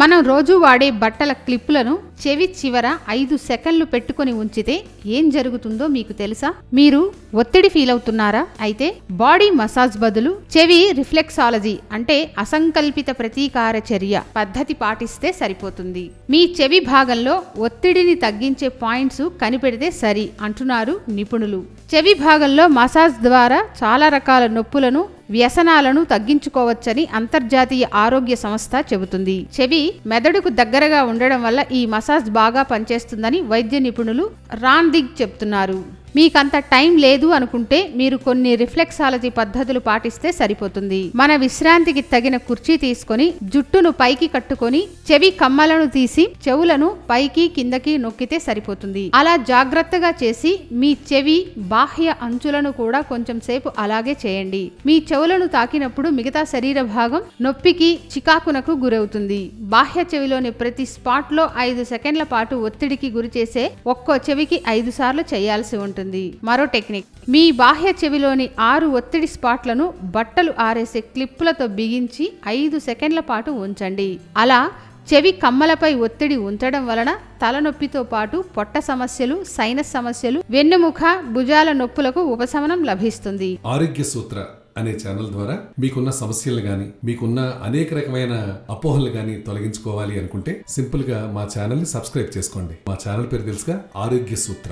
మనం రోజు వాడే బట్టల క్లిప్పులను చెవి చివర ఐదు సెకండ్లు పెట్టుకొని ఉంచితే ఏం జరుగుతుందో మీకు తెలుసా? మీరు ఒత్తిడి ఫీల్ అవుతున్నారా అయితే బాడీ మసాజ్ బదులు చెవి రిఫ్లెక్సాలజీ అంటే అసంకల్పిత ప్రతీకార చర్య పద్ధతి పాటిస్తే సరిపోతుంది. మీ చెవి భాగంలో ఒత్తిడిని తగ్గించే పాయింట్స్ కనిపెడితే సరి అంటున్నారు నిపుణులు. చెవి భాగంలో మసాజ్ ద్వారా చాలా రకాల నొప్పులను వ్యసనాలను తగ్గించుకోవచ్చని అంతర్జాతీయ ఆరోగ్య సంస్థ చెబుతుంది. చెవి మెదడుకు దగ్గరగా ఉండడం వల్ల ఈ మసాజ్ బాగా పనిచేస్తుందని వైద్య నిపుణులు రాన్దిగ్ చెప్తున్నారు. మీకంత టైం లేదు అనుకుంటే మీరు కొన్ని రిఫ్లెక్సాలజీ పద్ధతులు పాటిస్తే సరిపోతుంది. మన విశ్రాంతికి తగిన కుర్చీ తీసుకొని జుట్టును పైకి కట్టుకొని చెవి కమ్మలను తీసి చెవులను పైకి కిందకి నొక్కితే సరిపోతుంది. అలా జాగ్రత్తగా చేసి మీ చెవి బాహ్య అంచులను కూడా కొంచెం సేపు అలాగే చేయండి. మీ చెవులను తాకినప్పుడు మిగతా శరీర భాగం నొప్పికి చికాకునకు గురవుతుంది. బాహ్య చెవిలోని ప్రతి స్పాట్లో ఐదు సెకండ్ల పాటు ఒత్తిడికి గురి చేసే ఒక్కో చెవికి ఐదు సార్లు చేయాల్సి ఉంటుంది. మరో టెక్నిక్. మీ బాహ్య చెవిలోని ఆరు ఒత్తిడి స్పాట్లను బట్టలు ఆరేసే క్లిప్పులతో బిగించి ఐదు సెకండ్ల పాటు ఉంచండి. అలా చెవి కమ్మలపై ఒత్తిడి ఉంచడం వలన తలనొప్పితో పాటు పొట్ట సమస్యలు సైనస్ సమస్యలు వెన్నుముఖ భుజాల నొప్పులకు ఉపశమనం లభిస్తుంది. ఆరోగ్య సూత్ర అనే ఛానల్ ద్వారా మీకున్న సమస్యలు గాని మీకున్న అనేక రకమైన అపోహలు గాని తొలగించుకోవాలి అనుకుంటే సింపుల్గా మా ఛానల్ని సబ్స్క్రైబ్ చేసుకోండి. మా ఛానల్ పేరు తెలుసుగా ఆరోగ్య సూత్ర.